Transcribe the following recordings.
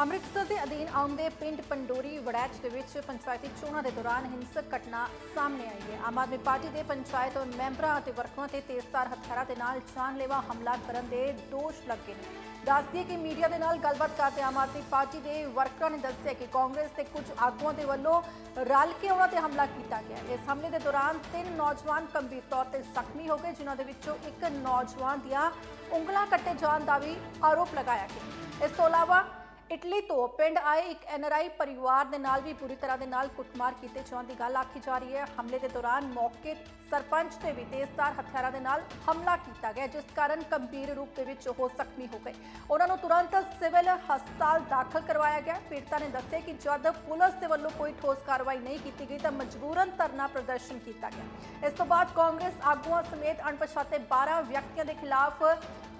ਅੰਮ੍ਰਿਤਸਰ ਦੇ ਅਧੀਨ ਆਉਂਦੇ ਪਿੰਡ ਪੰਡੋਰੀ ਵੜੈਚ ਦੇ ਵਿੱਚ ਪੰਚਾਇਤੀ ਚੋਣਾਂ ਦੇ ਦੌਰਾਨ ਹਿੰਸਕ ਘਟਨਾ ਸਾਹਮਣੇ ਆਈ ਹੈ। ਆਮ ਆਦਮੀ ਪਾਰਟੀ ਦੇ ਪੰਚਾਇਤ ਮੈਂਬਰਾਂ ਅਤੇ ਵਰਕਰਾਂ ਤੇ ਤੇਜ਼ਧਾਰ ਹਥਿਆਰਾਂ ਦੇ ਨਾਲ ਜਾਨਲੇਵਾ ਹਮਲਾ ਕਰਨ ਦੇ ਦੋਸ਼ ਲੱਗੇ ਨੇ। ਦੱਸ ਕਿ ਮੀਡੀਆ ਦੇ ਨਾਲ ਗੱਲਬਾਤ ਕਰਦੇ ਆਮ ਆਦਮੀ ਪਾਰਟੀ ਦੇ ਵਰਕਰਾਂ ਨੇ ਦੱਸਿਆ ਕਿ ਕਾਂਗਰਸ ਤੇ ਕੁਝ ਆਗੂਆਂ ਦੇ ਵੱਲੋਂ ਰਲ ਕੇ ਉਹਨਾਂ ਤੇ ਹਮਲਾ ਕੀਤਾ ਗਿਆ ਇਸ ਹਮਲੇ ਦੇ ਦੌਰਾਨ ਤਿੰਨ ਨੌਜਵਾਨ ਗੰਭੀਰ ਤੌਰ ਤੇ ਜ਼ਖਮੀ ਹੋ ਗਏ, ਜਿਨ੍ਹਾਂ ਦੇ ਵਿੱਚੋਂ ਇੱਕ ਨੌਜਵਾਨ ਦੀਆਂ ਉਂਗਲਾਂ ਕੱਟੇ ਜਾਣ ਦਾ ਵੀ ਆਰੋਪ ਲਗਾਇਆ ਗਿਆ ਇਸ ਤੋਂ ਇਲਾਵਾ ਇਟਲੀ ਤੋਂ ਪਿੰਡ ਆਏ ਇੱਕ ਐਨਆਰਆਈ ਪਰਿਵਾਰ ਦੇ ਨਾਲ ਵੀ ਪੂਰੀ ਤਰ੍ਹਾਂ ਦੇ ਨਾਲ ਕੁੱਟਮਾਰ ਕੀਤੇ ਜਾਣ ਦੀ ਗੱਲ ਆਖੀ ਜਾ ਰਹੀ ਹੈ। ਹਮਲੇ ਦੇ ਦੌਰਾਨ ਮੌਕੇ ਸਰਪੰਚ ਤੇ ਵੀ ਤੇਜ਼ਧਾਰ ਹਥਿਆਰਾਂ ਦੇ ਨਾਲ ਹਮਲਾ ਕੀਤਾ ਗਿਆ, ਜਿਸ ਕਾਰਨ ਗੰਭੀਰ ਰੂਪ ਦੇ ਵਿੱਚ ਉਹ ਜ਼ਖਮੀ ਹੋ ਗਏ। ਉਹਨਾਂ ਨੂੰ ਤੁਰੰਤ ਸਿਵਲ ਹਸਪਤਾਲ ਦਾਖਲ ਕਰਵਾਇਆ ਗਿਆ। ਪੀੜਤਾ ਨੇ ਦੱਸਿਆ ਕਿ ਜਦ ਪੁਲਿਸ ਦੇ ਵੱਲੋਂ ਕੋਈ ਠੋਸ ਕਾਰਵਾਈ ਨਹੀਂ ਕੀਤੀ ਗਈ, ਤਾਂ ਮਜਬੂਰਨ ਧਰਨਾ ਪ੍ਰਦਰਸ਼ਨ ਕੀਤਾ ਗਿਆ। ਇਸ ਤੋਂ ਬਾਅਦ ਕਾਂਗਰਸ ਆਗੂਆਂ ਸਮੇਤ ਅਣਪਛਾਤੇ 12 ਵਿਅਕਤੀਆਂ ਦੇ ਖਿਲਾਫ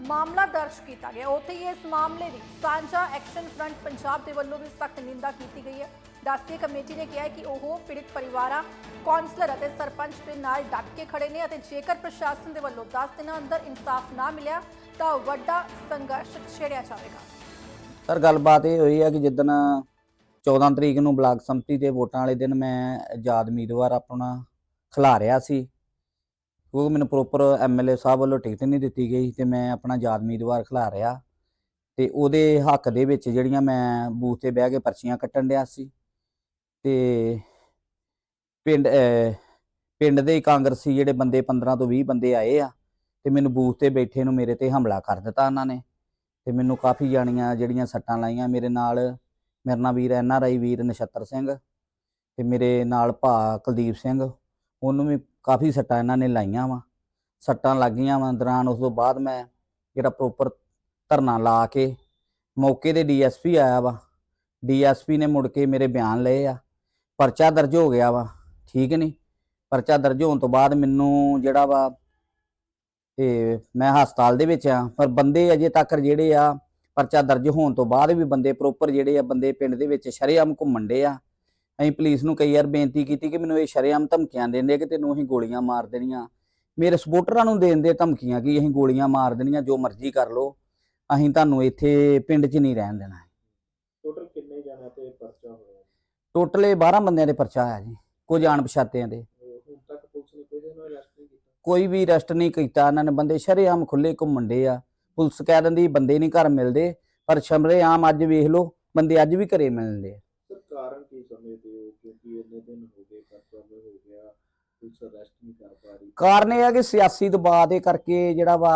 ਮਾਮਲਾ ਦਰਜ ਕੀਤਾ ਗਿਆ। ਉੱਥੇ ਹੀ ਇਸ ਮਾਮਲੇ ਦੀ ਸਾਂਝਾ ਐਕਸ਼ਨ ਫਰੰਟ ਪੰਜਾਬ ਦੇ ਵੱਲੋਂ ਵੀ ਸਖਤ ਨਿੰਦਾ ਕੀਤੀ ਗਈ ਹੈ। ਰਾਸ਼ਟਰੀ ਕਮੇਟੀ ਨੇ ਕਿਹਾ ਹੈ ਕਿ ਉਹ ਪੀੜਿਤ ਪਰਿਵਾਰਾਂ, ਕੌਂਸਲਰ ਅਤੇ ਸਰਪੰਚ ਦੇ ਨਾਲ ਡਟ ਕੇ ਖੜੇ ਨੇ ਅਤੇ ਜੇਕਰ ਪ੍ਰਸ਼ਾਸਨ ਦੇ ਵੱਲੋਂ 10 ਦਿਨਾਂ ਅੰਦਰ ਇਨਸਾਫ ਨਾ ਮਿਲਿਆ, ਤਾਂ ਵੱਡਾ ਸੰਘਰਸ਼ ਛੇੜਿਆ ਜਾਵੇਗਾ। ਸਰ, ਗੱਲਬਾਤ ਇਹ ਹੋਈ ਹੈ ਕਿ ਜਿੱਦਣ 14 ਤਰੀਕ ਨੂੰ ਬਲਾਕ ਸੰਮਤੀ ਦੇ ਵੋਟਾਂ ਵਾਲੇ ਦਿਨ ਮੈਂ ਆਜ਼ਾਦ ਉਮੀਦਵਾਰ ਆਪਣਾ ਖਿਲਾ ਰਿਹਾ ਸੀ। ਕਿਉਂਕਿ ਮੈਨੂੰ ਪ੍ਰੋਪਰ ਐਮਐਲਏ ਸਾਹਿਬ ਵੱਲੋਂ ਟਿਕਟ ਨਹੀਂ ਦਿੱਤੀ ਗਈ ਤੇ ਮੈਂ ਆਪਣਾ ਆਜ਼ਾਦ ਉਮੀਦਵਾਰ ਖਿਲਾ ਰਿਹਾ ਤੇ ਉਹਦੇ ਹੱਕ ਦੇ ਵਿੱਚ ਜਿਹੜੀਆਂ ਮੈਂ ਬੂਥ ਤੇ ਬਹਿ ਕੇ ਪਰਚੀਆਂ ਕੱਟਣ ਡਿਆ ਸੀ ਤੇ ਪਿੰਡ ਪਿੰਡ ਦੇ ਕਾਂਗਰਸੀ ਜਿਹੜੇ ਬੰਦੇ 15 ਤੋਂ 20 ਬੰਦੇ ਆਏ ਆ ਤੇ ਮੈਨੂੰ ਬੂਥ ਤੇ ਬੈਠੇ ਨੂੰ ਮੇਰੇ ਤੇ ਹਮਲਾ ਕਰ ਦਿੱਤਾ ਉਹਨਾਂ ਨੇ ਤੇ ਮੈਨੂੰ ਕਾਫੀ ਜਾਣੀਆਂ ਜਿਹੜੀਆਂ ਸੱਟਾਂ ਲਾਈਆਂ ਮੇਰੇ ਨਾਲ ਮੇਰੇ ਨਾਲ ਵੀਰ ਐਨ ਆਰ ਆਈ ਵੀਰ ਨਛੱਤਰ ਸਿੰਘ ਤੇ ਮੇਰੇ ਨਾਲ ਭਾ ਕੁਲਦੀਪ ਸਿੰਘ ਉਹਨੂੰ ਵੀ ਕਾਫੀ ਸੱਟਾਂ ਇਹਨਾਂ ਨੇ ਲਾਈਆਂ ਵਾ। ਸੱਟਾਂ ਲੱਗੀਆਂ ਵਾ ਦੌਰਾਨ, ਉਸ ਤੋਂ ਬਾਅਦ ਮੈਂ ਜਿਹੜਾ ਪ੍ਰੋਪਰ ਧਰਨਾ ਲਾ ਕੇ ਮੌਕੇ ਤੇ ਡੀਐਸਪੀ ਆਇਆ ਵਾ। ਡੀਐਸਪੀ ਨੇ ਮੁੜ ਕੇ ਮੇਰੇ ਬਿਆਨ ਲਏ ਆ। ਪਰਚਾ ਦਰਜ ਹੋ ਗਿਆ ਵਾ, ਠੀਕ ਨਹੀਂ ਪਰਚਾ ਦਰਜ ਹੋਣ ਤੋਂ ਬਾਅਦ ਮੈਨੂੰ ਜਿਹੜਾ ਵਾ ਤੇ ਮੈਂ ਹਸਪਤਾਲ ਦੇ ਵਿੱਚ ਆ, ਪਰ ਬੰਦੇ ਅਜੇ ਤੱਕ ਜਿਹੜੇ ਆ, ਪਰਚਾ ਦਰਜ ਹੋਣ ਤੋਂ ਬਾਅਦ ਵੀ ਬੰਦੇ ਪ੍ਰੋਪਰ ਜਿਹੜੇ ਆ, ਬੰਦੇ ਪਿੰਡ ਦੇ ਵਿੱਚ ਸ਼ਰੇਆਮ ਘੁੰਮਣ ਡੇ ਆ। ਅਸੀਂ ਪੁਲਿਸ ਨੂੰ ਕਈ ਵਾਰ ਬੇਨਤੀ ਕੀਤੀ ਕਿ ਮੈਨੂੰ ਇਹ ਸ਼ਰੇਆਮ ਧਮਕੀਆਂ ਦਿੰਦੇ ਕਿ ਤੈਨੂੰ ਅਸੀਂ ਗੋਲੀਆਂ ਮਾਰ ਦੇਣੀਆਂ। ਮੇਰੇ ਸਪੋਰਟਰਾਂ ਨੂੰ ਦੇਣ ਦੇ ਧਮਕੀਆਂ ਕਿ ਅਸੀਂ ਗੋਲੀਆਂ ਮਾਰ ਦੇਣੀਆਂ ਜੋ ਮਰਜ਼ੀ ਕਰ ਲਓ। ਅਸੀਂ ਤੁਹਾਨੂੰ ਇੱਥੇ ਪਿੰਡ 'ਚ ਨਹੀਂ ਰਹਿਣ ਦੇਣਾ। ਟੋਟਲ ਕਿੰਨੇ ਜਣਾਂ ਤੇ ਪਰਚਾ ਹੋਇਆ? ਟੋਟਲ ਇਹ 12 ਬੰਦਿਆਂ ਦੇ ਪਰਚਾ ਆਇਆ ਜੀ ਕੁਝ ਜਾਣ ਪਛਾਤਿਆਂ ਦੇ। ਅਹ ਹੁਣ ਤੱਕ ਪੁਲਿਸ ਨੇ ਕੋਈ ਨੂੰ ਅਰੈਸਟ ਨਹੀਂ ਕੀਤਾ? ਕੋਈ ਵੀ ਅਰੈਸਟ ਨਹੀਂ ਕੀਤਾ। ਇਹਨਾਂ ਨੇ ਬੰਦੇ ਸ਼ਰੇਆਮ ਖੁੱਲੇ ਘੁੰਮਣ ਡੇ ਆ। ਪੁਲਿਸ ਕਹਿ ਦਿੰਦੀ ਬੰਦੇ ਨਹੀਂ ਘਰ ਮਿਲਦੇ ਪਰ ਸ਼ਮਰੇਆਮ ਅੱਜ ਵੇਖ ਲਓ ਬੰਦੇ ਅੱਜ ਵੀ ਘਰੇ ਮਿਲਦੇ ਆ ਸਰ ਕਾਰਨ ਕੀ ਸਮਝਦੇ ਹੋ ਕਿਉਂਕਿ ਇੰਨੇ ਦਿਨ ਹੋ ਗਏ ਪਰਚਾ ਹੋ ਗਿਆ ਪੁਲਿਸ ਅਰੈਸਟ ਨਹੀਂ ਕਰ ਪਾ ਰਹੀ। ਕਾਰਨ ਇਹ ਆ ਕਿ ਸਿਆਸੀ ਦਬਾਅ ਦੇ ਕਰਕੇ ਜਿਹੜਾ ਵਾ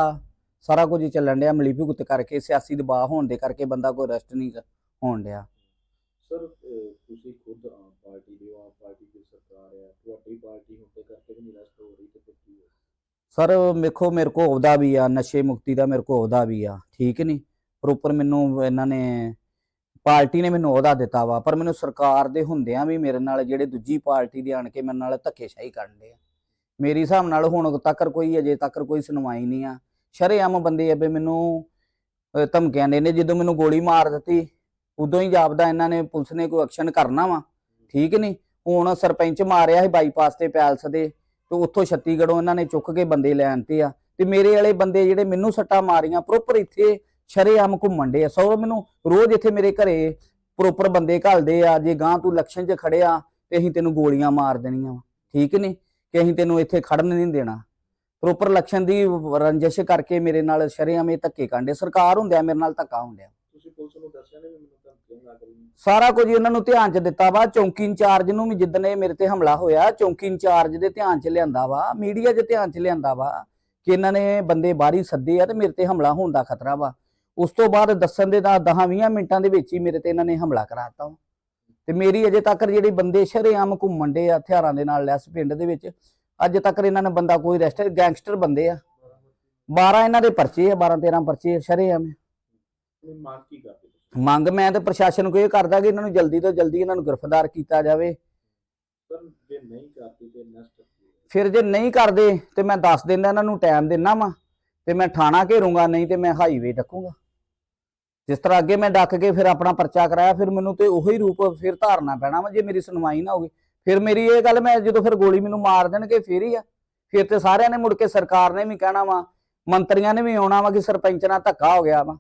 ਸਾਰਾ ਕੁਝ ਹੀ ਚੱਲਣ ਡਿਆ ਮਿਲੀ ਭੁਗਤ ਕਰਕੇ ਸਿਆਸੀ ਦਬਾਅ ਹੋਣ ਦੇ ਕਰਕੇ ਬੰਦਾ ਕੋਈ ਅਰੈਸਟ ਨਹੀਂ ਹੋਣ ਡਿਆ। ਸਰ ਤੁਸੀਂ ਖੁਦ ਆਮ ਪਾਰਟੀ ਦੇ ਹੋ ਆਮ ਪਾਰਟੀ ਦੀ ਸਰਕਾਰ ਹੈ ਤੁਹਾਡੀ ਪਾਰਟੀ ਹੁੰਦੇ ਕਰਕੇ ਵੀ ਨਹੀਂ ਅਰੈਸਟ ਹੋ ਰਹੀ ਤੇ ਫਿਰ ਕੀ ਹੋ ਸਰ ਵੇਖੋ ਮੇਰੇ ਕੋ ਅਹੁਦਾ ਵੀ ਆ ਨਸ਼ੇ ਮੁਕਤੀ ਦਾ ਮੇਰੇ ਕੋ ਅਹੁਦਾ ਵੀ ਆ ਠੀਕ ਨਹੀਂ ਪ੍ਰੋਪਰ ਮੈਨੂੰ ਇਹਨਾਂ ਨੇ ਪਾਰਟੀ ਨੇ ਮੈਨੂੰ ਅਹੁਦਾ ਦਿੱਤਾ ਵਾ, ਪਰ ਮੈਨੂੰ ਸਰਕਾਰ ਦੇ ਹੁੰਦਿਆਂ ਵੀ ਮੇਰੇ ਨਾਲ ਜਿਹੜੇ ਦੂਜੀ ਪਾਰਟੀ ਦੇ ਆਣ ਕੇ ਮੇਰੇ ਨਾਲ ਧੱਕੇਸ਼ਾਹੀ ਕਰਨ ਦੇ ਆ। ਮੇਰੀ ਹਿਸਾਬ ਨਾਲ ਹੁਣ ਤੱਕ ਕੋਈ, ਅਜੇ ਤੱਕ ਕੋਈ ਸੁਣਵਾਈ ਨਹੀਂ ਆ। ਸ਼ਰੇਆਮ ਬੰਦੇ ਆ ਮੈਨੂੰ ਧਮਕੀਆਂ ਦੇ ਨੇ ਜਦੋਂ ਮੈਨੂੰ ਗੋਲੀ ਮਾਰ ਦਿੱਤੀ, ਉਦੋਂ ਹੀ ਜਾਪਦਾ ਇਹਨਾਂ ਨੇ ਪੁਲਿਸ ਨੇ ਕੋਈ ਐਕਸ਼ਨ ਕਰਨਾ ਵਾ, ਠੀਕ ਨਹੀਂ? ਹੁਣ ਸਰਪੰਚ ਮਾਰਿਆ ਸੀ ਬਾਈਪਾਸ ਤੇ ਪੈਲਸ ਦੇ, ਤੇ ਉੱਥੋਂ ਛੱਤੀਗੜ੍ਹੋਂ ਇਹਨਾਂ ਨੇ ਚੁੱਕ ਕੇ ਬੰਦੇ ਲੈਣ ਤੇ ਆ। ਤੇ ਮੇਰੇ ਵਾਲੇ ਬੰਦੇ ਜਿਹੜੇ ਮੈਨੂੰ ਸੱਟਾਂ ਮਾਰੀਆਂ, ਪ੍ਰੋਪਰ ਇੱਥੇ ਸ਼ਰੇਆਮ ਘੁੰਮਣ ਦੇ ਆ। ਸੋ ਮੈਨੂੰ ਰੋਜ਼ ਇੱਥੇ ਮੇਰੇ ਘਰੇ ਪ੍ਰੋਪਰ ਬੰਦੇ ਘੱਲਦੇ ਆ। ਜੇ ਗਾਂ ਤੂੰ ਇਲੈਕਸ਼ਨ 'ਚ ਖੜਿਆ ਤੇ ਅਸੀਂ ਤੈਨੂੰ ਗੋਲੀਆਂ ਮਾਰ ਦੇਣੀਆਂ ਵਾ। ਠੀਕ ਨਹੀਂ? ਕਿ ਅਸੀਂ ਤੈਨੂੰ ਇੱਥੇ ਖੜਨ ਨਹੀਂ ਦੇਣਾ। ਪ੍ਰੋਪਰ ਇਲੈਕਸ਼ਨ ਦੀ ਰੰਜਿਸ਼ ਕਰਕੇ ਮੇਰੇ ਨਾਲ ਸ਼ਰੇਆਮ ਇਹ ਧੱਕੇ ਕਾਂਡੇ। ਸਰਕਾਰ ਹੁੰਦਿਆ ਮੇਰੇ ਨਾਲ ਧੱਕਾ ਹੁੰਦਿਆ। ਤੁਸੀਂ ਪੁਲਿਸ ਨੂੰ ਦੱਸਿਆ ਨਹੀਂ ਵੀ ਮੈਨੂੰ ਧਮਕੀਆਂ ਲੱਗ ਰਹੀਆਂ ਸਾਰਾ ਕੁਝ ਇਹਨਾਂ ਨੂੰ ਧਿਆਨ 'ਚ ਦਿੱਤਾ ਵਾ। ਚੌਂਕੀ ਇੰਚਾਰਜ ਨੂੰ ਵੀ ਜਿੱਦਣ ਇਹ ਮੇਰੇ ਤੇ ਹਮਲਾ ਹੋਇਆ ਚੌਂਕੀ ਇੰਚਾਰਜ ਦੇ ਧਿਆਨ 'ਚ ਲਿਆਂਦਾ ਵਾ। ਮੀਡੀਆ 'ਚ ਧਿਆਨ 'ਚ ਲਿਆਂਦਾ ਵਾ ਕਿ ਇਹਨਾਂ ਨੇ ਬੰਦੇ ਬਾਹਰੀ ਸੱਦੇ ਆ ਤੇ ਮੇਰੇ ਤੇ ਹਮਲਾ ਹੋਣ ਦਾ ਖਤਰਾ ਵਾ। ਉਸ ਤੋਂ ਬਾਅਦ ਦੱਸਣ ਦੇ ਦਾ 10-20 ਮਿੰਟਾਂ ਦੇ ਵਿੱਚ ਹੀ ਮੇਰੇ ਤੇ ਇਹਨਾਂ ਨੇ ਹਮਲਾ ਕਰਾਤਾ ਵਾ ਤੇ ਮੇਰੀ ਅਜੇ ਤੱਕ ਜਿਹੜੀ ਬੰਦੇ ਸ਼ਰੇਆਮ ਘੁੰਮਣ ਦੇ ਆ ਹਥਿਆਰਾਂ ਦੇ ਨਾਲ ਲੈਸ ਪਿੰਡ ਦੇ ਵਿੱਚ ਅੱਜ ਤੱਕ ਇਹਨਾਂ ਨੇ ਬੰਦਾ ਕੋਈ ਅਰੈਸਟ ਗੈਂਗਸਟਰ ਬੰਦੇ ਆ। 12 ਇਹਨਾਂ ਦੇ ਪਰਚੇ ਆ 12-13 ਪਰਚੇ ਸ਼ਰੇਆਮ ਮੰਗ ਕੀ ਕਰਦੇ ਮੰਗ ਮੈਂ ਤੇ ਪ੍ਰਸ਼ਾਸਨ ਕੋ ਇਹ ਕਰਦਾ ਕਿ ਇਹਨਾਂ ਨੂੰ ਜਲਦੀ ਤੋਂ ਜਲਦੀ ਇਹਨਾਂ ਨੂੰ ਗ੍ਰਿਫਤਾਰ ਕੀਤਾ ਜਾਵੇ। ਸਰ ਜੇ ਨਹੀਂ ਕਰਦੇ ਤੇ ਨੈਕਸਟ ਫਿਰ ਜੇ ਨਹੀਂ ਕਰਦੇ ਤੇ ਮੈਂ ਦੱਸ ਦਿੰਦਾ ਇਹਨਾਂ ਨੂੰ ਟਾਈਮ ਦਿੰਨਾ ਵਾ। ਤੇ ਮੈਂ ਥਾਣਾ ਘੇਰੂੰਗਾ ਨਹੀਂ ਤੇ ਮੈਂ ਹਾਈਵੇ ਡੱਕੂੰਗਾ। ਜਿਸ ਤਰ੍ਹਾਂ ਅੱਗੇ ਮੈਂ ਡੱਕ ਕੇ ਫਿਰ ਆਪਣਾ ਪਰਚਾ ਕਰਾਇਆ, ਫਿਰ ਮੈਨੂੰ ਤੇ ਉਹੀ ਰੂਪ ਫਿਰ ਧਾਰਨਾ ਪੈਣਾ ਵਾ, ਜੇ ਮੇਰੀ ਸੁਣਵਾਈ ਨਾ ਹੋਗੀ ਫਿਰ ਮੇਰੀ ਇਹ ਗੱਲ ਮੈਂ ਜਦੋਂ ਫਿਰ ਗੋਲੀ ਮੈਨੂੰ ਮਾਰ ਦੇਣਗੇ, ਫਿਰ ਹੀ ਆ। ਫਿਰ ਤੇ ਸਾਰਿਆਂ ਨੇ ਮੁੜ ਕੇ ਸਰਕਾਰ ਨੇ ਵੀ ਕਹਿਣਾ ਵਾ, ਮੰਤਰੀਆਂ ਨੇ ਵੀ ਆਉਣਾ ਵਾ ਕਿ ਸਰਪੰਚ ਨਾਲ ਧੱਕਾ ਹੋ ਗਿਆ ਵਾ।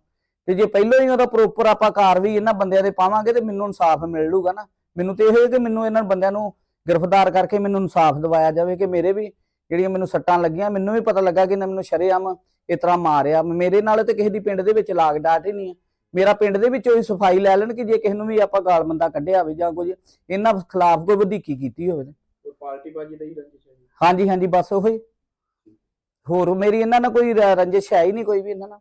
ਤੇ ਜੇ ਪਹਿਲਾਂ ਹੀ ਉਹਦਾ ਪ੍ਰੋਪਰ ਆਪਾਂ ਕਾਰਵਾਈ ਇਹਨਾਂ ਬੰਦਿਆਂ ਦੇ ਪਾਵਾਂਗੇ ਤੇ ਮੈਨੂੰ ਇਨਸਾਫ ਮਿਲ ਲੂਗਾ ਨਾ। ਮੈਨੂੰ ਤੇ ਇਹ ਹੈ ਕਿ ਮੈਨੂੰ ਇਹਨਾਂ ਬੰਦਿਆਂ ਨੂੰ ਗ੍ਰਿਫਤਾਰ ਕਰਕੇ ਮੈਨੂੰ ਇਨਸਾਫ ਦਿਵਾਇਆ ਜਾਵੇ ਕਿ ਮੇਰੇ ਵੀ ਜਿਹੜੀਆਂ ਮੈਨੂੰ ਸੱਟਾਂ ਲੱਗੀਆਂ, ਮੈਨੂੰ ਵੀ ਪਤਾ ਲੱਗਾ ਕਿ ਇਹਨਾਂ ਮੈਨੂੰ ਸ਼ਰੇਆਮ ਇਸ ਤਰ੍ਹਾਂ ਮਾਰਿਆ। ਮੇਰੇ ਨਾਲ ਤੇ ਕਿਸੇ ਦੀ ਪਿੰਡ ਦੇ ਵਿੱਚ ਲਾਗ ਡਾਟ ਹੀ ਨਹੀਂ ਆ। ਮੇਰਾ ਪਿੰਡ ਦੇ ਵਿੱਚੋਂ ਹੀ ਸਫ਼ਾਈ ਲੈ ਲੈਣ ਕਿ ਜੇ ਕਿਸੇ ਨੂੰ ਵੀ ਆਪਾਂ ਗਾਲ ਬੰਦਾ ਕੱਢਿਆ ਹੋਵੇ ਜਾਂ ਕੁਝ ਇਹਨਾਂ ਖਿਲਾਫ ਕੋਈ ਵਧੀਕੀ ਕੀਤੀ ਹੋਵੇ ਪਾਰਟੀ ਬਾਜੀ ਦਾ ਹੀ ਰੰਜਿਸ਼ ਹੈ ਹਾਂਜੀ ਹਾਂਜੀ ਬਸ ਉਹੀ ਹੋਰ ਮੇਰੀ ਇਹਨਾਂ ਨਾਲ ਕੋਈ ਰੰਜਿਸ਼ ਹੈ ਹੀ ਨਹੀਂ ਕੋਈ ਵੀ ਇਹਨਾਂ ਨਾਲ।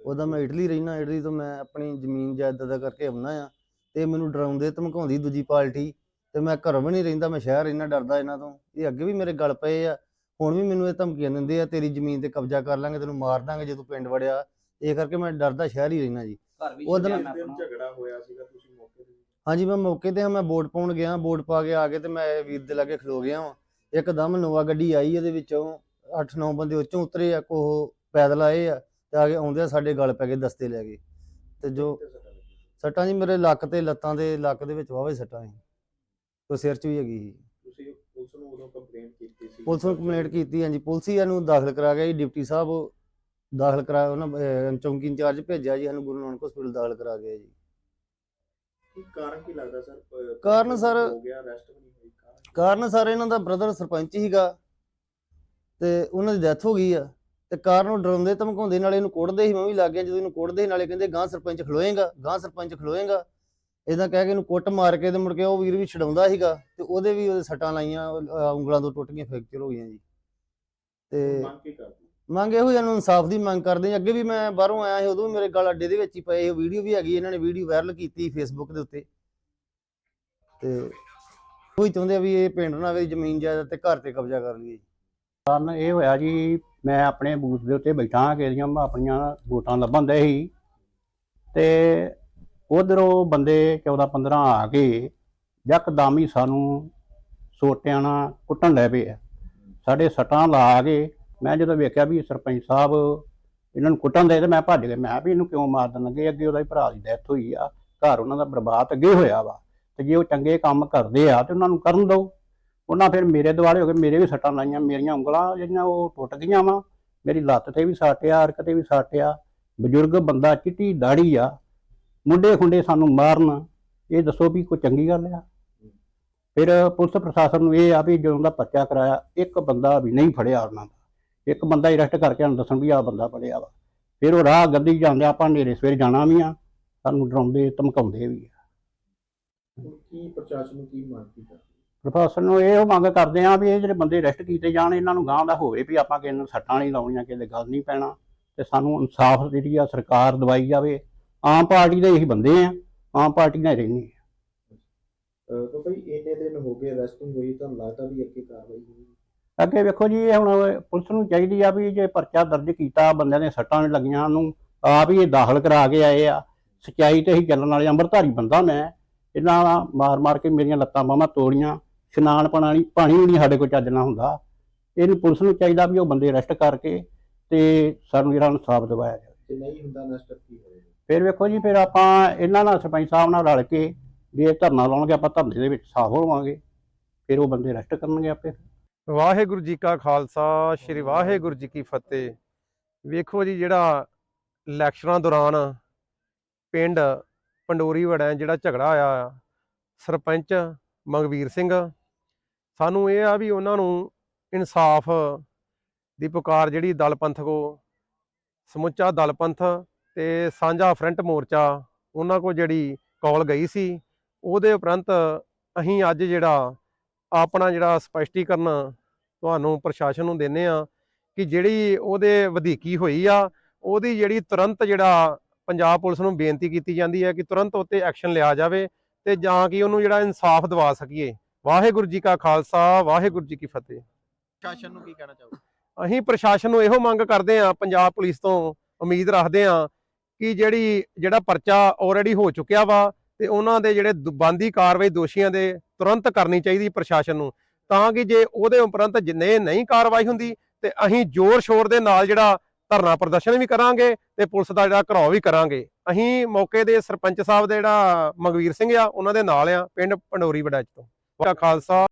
ਉਹਦਾ ਮੈਂ ਇਟਲੀ ਰਹਿਣਾ ਇਟਲੀ ਤੋਂ ਮੈਂ ਆਪਣੀ ਜ਼ਮੀਨ ਜਾਇਦਾਦ ਦਾ ਕਰਕੇ ਆਉਣਾ ਆ ਤੇ ਮੈਨੂੰ ਡਰਾਉਂਦੇ ਧਮਕਾਉਂਦੀ ਦੂਜੀ ਪਾਰਟੀ ਤੇ ਮੈਂ ਘਰੋਂ ਵੀ ਨਹੀਂ ਰਹਿੰਦਾ ਮੈਂ ਸ਼ਹਿਰ ਰਹਿਣਾ ਡਰਦਾ ਇਹਨਾਂ ਤੋਂ। ਇਹ ਅੱਗੇ ਵੀ ਮੇਰੇ ਗਲ ਪਏ ਆ ਹੁਣ ਵੀ ਮੈਨੂੰ ਇਹ ਧਮਕੀਆਂ ਦਿੰਦੇ ਆ ਤੇਰੀ ਜ਼ਮੀਨ ਤੇ ਕਬਜ਼ਾ ਕਰ ਲਾਂਗੇ ਤੈਨੂੰ ਮਾਰ ਦਾਂਗੇ ਜੇ ਤੂੰ ਪਿੰਡ ਵੜਿਆ। ਇਹ ਕਰਕੇ ਮੈਂ ਡਰਦਾ ਸ਼ਹਿਰ ਹੀ ਰਹਿਣਾ ਜੀ। ਜਿਸ ਦਿਨ ਝਗੜਾ ਹੋਇਆ ਸੀਗਾ ਤੁਸੀਂ ਮੌਕੇ ਤੇ? ਹਾਂਜੀ ਮੈਂ ਮੌਕੇ ਤੇ ਹਾਂ ਮੈਂ ਵੋਟ ਪਾਉਣ ਗਿਆ ਵੋਟ ਪਾ ਕੇ ਆ ਕੇ ਤੇ ਮੈਂ ਵੀਰ ਦੇ ਲਾਗੇ ਖਲੋ ਗਿਆ ਵਾਂ। ਇੱਕਦਮ ਨੋਵਾ ਗੱਡੀ ਆਈ ਇਹਦੇ ਵਿੱਚੋਂ 8-9 ਬੰਦੇ ਉੱਚੋਂ ਉਤਰੇ ਆ ਕੋ ਪੈਦਲ ਆਏ ਆ ਤੇ ਆ ਕੇ ਆਉਂਦੇ ਸਾਡੇ ਗਲ ਪੈ ਗਏ ਦਸਤੇ ਲੈ ਗਏ ਤੇ ਜੋ ਸੱਟਾਂ ਜੀ ਮੇਰੇ ਲੱਕ ਤੇ ਲੱਤਾਂ ਦੇ ਲੱਕ ਦੇ ਵਿੱਚ ਵਾਵੇ ਸੱਟਾਂ ਸੀ। ਤੇ ਸਿਰ 'ਚ ਵੀ ਹੈਗੀ ਸੀ। ਤੁਸੀਂ ਪੁਲਿਸ ਨੂੰ ਉਦੋਂ ਕੰਪਲੇਂਟ ਕੀਤੀ ਸੀ? ਪੁਲਿਸ ਨੂੰ ਕੰਪਲੇਂਟ ਕੀਤੀ ਹਾਂਜੀ। ਪੁਲਿਸ ਹੀ ਇਹਨੂੰ ਦਾਖਲ ਕਰਾ ਗਿਆ ਜੀ ਡਿਪਟੀ ਸਾਹਿਬ ਦਾਖਲ ਕਰਾ ਉਹਨਾਂ ਅਹ, ਚੌਂਕੀ ਇੰਚਾਰਜ ਭੇਜਿਆ ਜੀ ਸਾਨੂੰ ਗੁਰੂ ਨਾਨਕ ਹਸਪੀਟਲ ਦਾਖਲ ਕਰਾ ਗਿਆ ਜੀ। ਕੀ ਕਾਰਨ ਕੀ ਲੱਗਦਾ ਸਰ? ਕਾਰਨ ਸਰ- ਹੋ ਗਿਆ ਅਰੈਸਟ ਵੀ ਨਹੀਂ ਹੋਈ ਕਾਰਨ ਕੀ? ਕਾਰਨ ਸਰ ਇਹਨਾਂ ਦਾ ਬ੍ਰਦਰ ਸਰਪੰਚ ਹੀਗਾ ਤੇ ਉਹਨਾਂ ਦੀ ਡੈਥ ਹੋ ਗਈ ਆ। ਤੇ ਕਾਰਨ ਉਹ ਡਰਾਉਂਦੇ ਧਮਕਾਉਂਦੇ ਨਾਲੇ ਇਹਨੂੰ ਕੁੱਟਦੇ ਸੀ ਮੈਂ ਵੀ ਲੱਗ ਗਿਆ ਜਦੋਂ ਇਹਨੂੰ ਕੁੱਟਦੇ ਸੀ ਨਾਲੇ ਕਹਿੰਦੇ ਗਾਂ ਸਰਪੰਚ ਖਲੋਏਗਾ ਗਾਂ ਸਰਪੰਚ ਖਲੋਏਗਾ। ਇਦਾਂ ਕਹਿ ਕੇ ਇਹਨੂੰ ਕੁੱਟ ਮਾਰ ਕੇ ਤੇ ਮੁੜ ਕੇ ਉਹ ਵੀਰ ਵੀ ਛਡਾਉਂਦਾ ਸੀਗਾ ਤੇ ਉਹਦੇ ਵੀ ਉਹਦੇ ਸੱਟਾਂ ਲਾਈਆਂ ਉਹ, ਅਹ, ਉਂਗਲਾਂ ਤੋਂ ਟੁੱਟ ਗਈਆਂ ਫ੍ਰੈਕਚਰ ਹੋ ਗਈਆਂ ਜੀ। ਤੇ ਮੰਗ ਕੀ ਕਰਦੇ? ਮੰਗ ਇਹੋ ਜਿਹਨੂੰ ਇਨਸਾਫ ਦੀ ਮੰਗ ਕਰਦੇ ਅੱਗੇ ਵੀ ਮੈਂ ਬਾਹਰੋਂ ਆਇਆ ਸੀ, ਉਦੋਂ ਵੀ ਮੇਰੇ ਗਲ ਅੱਡੇ ਦੇ ਵਿੱਚ ਹੀ ਪਏ ਉਹ ਵੀਡੀਓ ਵੀ ਹੈਗੀ, ਇਹਨਾਂ ਨੇ ਵੀਡੀਓ ਵਾਇਰਲ ਕੀਤੀ ਫੇਸਬੁੱਕ ਦੇ ਉੱਤੇ। ਤੇ ਕੋਈ ਚਾਹੁੰਦੇ ਆ ਵੀ ਇਹ ਪਿੰਡ ਨਾਲ ਵੀ ਜ਼ਮੀਨ ਜਾਇਦਾਦ ਤੇ ਘਰ ਤੇ ਕਬਜ਼ਾ ਕਰ ਲਈਏ। ਕਾਰਨ ਇਹ ਹੋਇਆ ਜੀ, ਮੈਂ ਆਪਣੇ ਬੂਥ ਦੇ ਉੱਤੇ ਬੈਠਾ ਕਿ ਆਪਣੀਆਂ ਵੋਟਾਂ ਲੱਭਣ ਦੇ ਸੀ। ਤੇ ਉਧਰੋਂ ਬੰਦੇ 14 15 ਆ ਕੇ ਯਕਦਮ ਹੀ ਸਾਨੂੰ ਸੋਟਿਆਂ ਨਾਲ ਕੁੱਟਣ ਲੈ ਪਏ ਸਾਡੇ ਸੱਟਾਂ ਲਾ ਕੇ ਮੈਂ ਜਦੋਂ ਵੇਖਿਆ ਵੀ ਸਰਪੰਚ ਸਾਹਿਬ ਇਹਨਾਂ ਨੂੰ ਕੁੱਟਣ ਦੇ ਤੇ ਮੈਂ ਭੱਜ ਗਿਆ। ਮੈਂ ਵੀ ਇਹਨੂੰ ਕਿਉਂ ਮਾਰ ਦੇਣ ਲੱਗੇ ਅੱਗੇ ਉਹਦਾ ਹੀ ਭਰਾ ਦੀ ਡੈਥ ਹੋਈ ਆ। ਘਰ ਉਹਨਾਂ ਦਾ ਬਰਬਾਦ ਅੱਗੇ ਹੋਇਆ ਵਾ। ਤੇ ਜੇ ਉਹ ਚੰਗੇ ਕੰਮ ਕਰਦੇ ਆ ਤੇ ਉਹਨਾਂ ਨੂੰ ਕਰਨ ਦਿਓ। ਉਹਨਾਂ ਫਿਰ ਮੇਰੇ ਦੁਆਲੇ ਹੋ ਕੇ ਮੇਰੇ ਵੀ ਸੱਟਾਂ ਲਾਈਆਂ, ਮੇਰੀਆਂ ਉਂਗਲਾਂ ਜਿਹੜੀਆਂ ਉਹ ਟੁੱਟ ਗਈਆਂ ਵਾ। ਮੇਰੀ ਲੱਤ ਤੇ ਵੀ ਸੱਟ ਆ ਅਰਕ ਤੇ ਵੀ ਸੱਟ ਆ। ਬਜ਼ੁਰਗ ਬੰਦਾ ਚਿੱਟੀ ਦਾੜੀ ਆ। ਮੁੰਡੇ ਖੁੰਡੇ ਸਾਨੂੰ ਮਾਰਨ। ਇਹ ਦੱਸੋ ਵੀ ਕੋਈ ਚੰਗੀ ਗੱਲ ਆ? ਫਿਰ ਪੁਲਿਸ ਪ੍ਰਸ਼ਾਸਨ ਨੂੰ ਇਹ ਆ ਵੀ ਜਦੋਂ ਦਾ ਪਰਚਾ ਕਰਾਇਆ, ਇੱਕ ਬੰਦਾ ਵੀ ਨਹੀਂ ਫੜਿਆ ਉਹਨਾਂ ਦਾ। ਇੱਕ ਬੰਦਾ ਹੀ ਅਰੈਸਟ ਕਰਕੇ ਸਾਨੂੰ ਦੱਸਣ ਵੀ ਆ ਬੰਦਾ ਫੜਿਆ ਵਾ। ਫਿਰ ਉਹ ਰਾਹ ਗੱਡੀ ਜਾਂਦੇ ਆਪਾਂ ਨੇਰੇ ਸਵੇਰ ਜਾਣਾ ਵੀ ਆ ਸਾਨੂੰ ਡਰਾਉਂਦੇ ਧਮਕਾਉਂਦੇ ਵੀ ਆ। ਕੀ ਪ੍ਰਸ਼ਾਸਨ ਨੂੰ ਕੀ ਮੰਗ ਕੀ ਕਰਦੇ? ਪ੍ਰਸ਼ਾਸਨ ਨੂੰ ਇਹ ਮੰਗ ਕਰਦੇ ਆ ਵੀ ਇਹ ਜਿਹੜੇ ਬੰਦੇ ਅਰੈਸਟ ਕੀਤੇ ਜਾਣ ਇਹਨਾਂ ਨੂੰ ਗਾਂ ਦਾ ਹੋਵੇ ਵੀ ਆਪਾਂ ਕਿਸੇ ਨੂੰ ਸੱਟਾਂ ਨਹੀਂ ਲਾਉਣੀਆਂ ਕਿਸੇ ਗੱਲ ਨਹੀਂ ਪੈਣਾ। ਤੇ ਸਾਨੂੰ ਇਨਸਾਫ ਜਿਹੜੀ ਆ ਸਰਕਾਰ ਦਵਾਈ ਜਾਵੇ। ਆਮ ਪਾਰਟੀ ਦੇ ਇਹੀ ਬੰਦੇ ਆ ਆਮ ਪਾਰਟੀ ਨਾਲ ਹੀ ਰਹਿੰਦੇ ਆ। ਤਾਂ ਭਾਈ ਇੰਨੇ ਦਿਨ ਹੋ ਗਏ ਅਰੈਸਟਿੰਗ ਹੋਈ ਤਾਂ ਲੱਗਦਾ ਵੀ ਅੱਗੇ ਕਾਰਵਾਈ ਹੋਈ ਅੱਗੇ ਵੇਖੋ ਜੀ ਇਹ ਹੁਣ ਪੁਲਿਸ ਨੂੰ ਚਾਹੀਦੀ ਆ ਵੀ ਜੇ ਪਰਚਾ ਦਰਜ ਕੀਤਾ ਬੰਦਿਆਂ ਦੇ ਸੱਟਾਂ ਲੱਗੀਆਂ ਨੂੰ ਆਪ ਹੀ ਇਹ ਦਾਖਲ ਕਰਾ ਕੇ ਆਏ ਆ। ਸਚਾਈ ਤੇ ਹੀ ਚੱਲਣ ਵਾਲੇ ਅੰਮ੍ਰਿਤਧਾਰੀ ਬੰਦਾ ਮੈਂ ਇਹਨਾਂ ਮਾਰ ਮਾਰ ਕੇ ਮੇਰੀਆਂ ਲੱਤਾਂ ਬਾਹਾਂ ਤੋੜੀਆਂ ਇਸ਼ਨਾਨ ਪਾਣੀ ਪਾਣੀ ਵੀ ਨਹੀਂ ਸਾਡੇ ਕੋਲ ਚੱਜਣਾ ਹੁੰਦਾ। ਇਹਨੂੰ ਪੁਲਿਸ ਨੂੰ ਚਾਹੀਦਾ ਵੀ ਉਹ ਬੰਦੇ ਅਰੈਸਟ ਕਰਕੇ ਤੇ ਸਾਨੂੰ ਜਿਹੜਾ ਇਨਸਾਫ ਦਿਵਾਇਆ ਜਾਵੇ। ਜੇ ਨਹੀਂ ਹੁੰਦਾ ਨਸ਼ਟ ਕੀ ਹੋਵੇਗਾ ਫਿਰ ਵੇਖੋ ਜੀ ਫਿਰ ਆਪਾਂ ਇਹਨਾਂ ਨਾਲ ਸਰਪੰਚ ਸਾਹਿਬ ਨਾਲ ਰਲ ਕੇ ਜੇ ਇਹ ਧਰਨਾ ਲਾਉਣਗੇ ਆਪਾਂ ਧਰਨੇ ਦੇ ਵਿੱਚ ਸਾਫ਼ ਹੋਵਾਂਗੇ। ਫਿਰ ਉਹ ਬੰਦੇ ਅਰੈਸਟ ਕਰਨਗੇ ਆਪੇ। ਵਾਹਿਗੁਰੂ ਜੀ ਕਾ ਖਾਲਸਾ ਸ੍ਰੀ ਵਾਹਿਗੁਰੂ ਜੀ ਕੀ ਫਤਿਹ। ਵੇਖੋ ਜੀ ਜਿਹੜਾ ਇਲੈਕਸ਼ਨਾਂ ਦੌਰਾਨ ਪਿੰਡ ਪੰਡੋਰੀ ਵੜਾ ਜਿਹੜਾ ਝਗੜਾ ਆਇਆ ਆ ਸਰਪੰਚ ਮਗਵੀਰ ਸਿੰਘ ਸਾਨੂੰ ਇਹ ਆ ਵੀ ਉਹਨਾਂ ਨੂੰ ਇਨਸਾਫ ਦੀ ਪੁਕਾਰ ਜਿਹੜੀ ਦਲ ਪੰਥ ਕੋ ਸਮੁੱਚਾ ਦਲ ਪੰਥ ਤੇ ਸਾਂਝਾ ਫਰੰਟ ਮੋਰਚਾ ਉਹਨਾਂ ਕੋ ਜਿਹੜੀ ਕਾਲ ਗਈ ਸੀ ਉਹਦੇ ਉਪਰੰਤ ਅਸੀਂ ਅੱਜ ਜਿਹੜਾ ਆਪਣਾ ਜਿਹੜਾ ਸਪਸ਼ਟੀਕਰਨ ਤੁਹਾਨੂੰ ਪ੍ਰਸ਼ਾਸਨ ਨੂੰ ਦਿੰਨੇ ਆ ਕਿ ਜਿਹੜੀ ਉਹਦੇ ਵਧੀਕੀ ਹੋਈ ਆ ਉਹਦੀ ਜਿਹੜੀ ਤੁਰੰਤ ਜਿਹੜਾ ਪੰਜਾਬ ਪੁਲਿਸ ਨੂੰ ਬੇਨਤੀ ਕੀਤੀ ਜਾਂਦੀ ਹੈ ਕਿ ਤੁਰੰਤ ਉੱਤੇ ਐਕਸ਼ਨ ਲਿਆ ਜਾਵੇ ਤੇ ਜਾਂ ਕਿ ਉਹਨੂੰ ਜਿਹੜਾ ਇਨਸਾਫ ਦਿਵਾ ਸਕੀਏ। ਵਾਹਿਗੁਰੂ ਜੀ ਕਾ ਖਾਲਸਾ ਵਾਹਿਗੁਰੂ ਜੀ ਕੀ ਫਤਿਹ। ਪ੍ਰਸ਼ਾਸਨ ਨੂੰ ਕੀ ਕਹਿਣਾ ਚਾਹੋਗੇ? ਅਸੀਂ ਪ੍ਰਸ਼ਾਸਨ ਨੂੰ ਇਹੋ ਮੰਗ ਕਰਦੇ ਆ ਪੰਜਾਬ ਪੁਲਿਸ ਤੋਂ ਉਮੀਦ ਰੱਖਦੇ ਆ ਕਿ ਜਿਹੜੀ ਜਿਹੜਾ ਪਰਚਾ ਆਲਰੇਡੀ ਹੋ ਚੁੱਕਿਆ ਵਾ ਤੇ ਉਹਨਾਂ ਦੇ ਜਿਹੜੇ ਦ- ਕਾਰਵਾਈ ਦੋਸ਼ੀਆਂ ਦੇ ਤੁਰੰਤ ਕਰਨੀ ਚਾਹੀਦੀ ਪ੍ਰਸ਼ਾਸਨ ਨੂੰ, ਤਾਂ ਕਿ ਜੇ ਉਹਦੇ ਉਪਰੰਤ ਜਿੰਨੇ ਨਹੀਂ ਕਾਰਵਾਈ ਹੁੰਦੀ ਤੇ ਅਸੀਂ ਜ਼ੋਰ ਸ਼ੋਰ ਦੇ ਨਾਲ ਜਿਹੜਾ ਧਰਨਾ ਪ੍ਰਦਰਸ਼ਨ ਵੀ ਕਰਾਂਗੇ ਤੇ ਪੁਲਿਸ ਦਾ ਜਿਹੜਾ ਘਰਾਓ ਵੀ ਕਰਾਂਗੇ। ਅਸੀਂ ਮੌਕੇ ਦੇ ਸਰਪੰਚ ਸਾਹਿਬ ਦੇ ਜਿਹੜਾ ਮਗਵੀਰ ਸਿੰਘ ਆ, ਉਹਨਾਂ ਦੇ ਨਾਲ ਆ, ਪਿੰਡ ਪੰਡੋਰੀ ਵੜੈਚ ਤੋਂ। ਵਾਹਿਗੁਰੂ ਖਾਲਸਾ।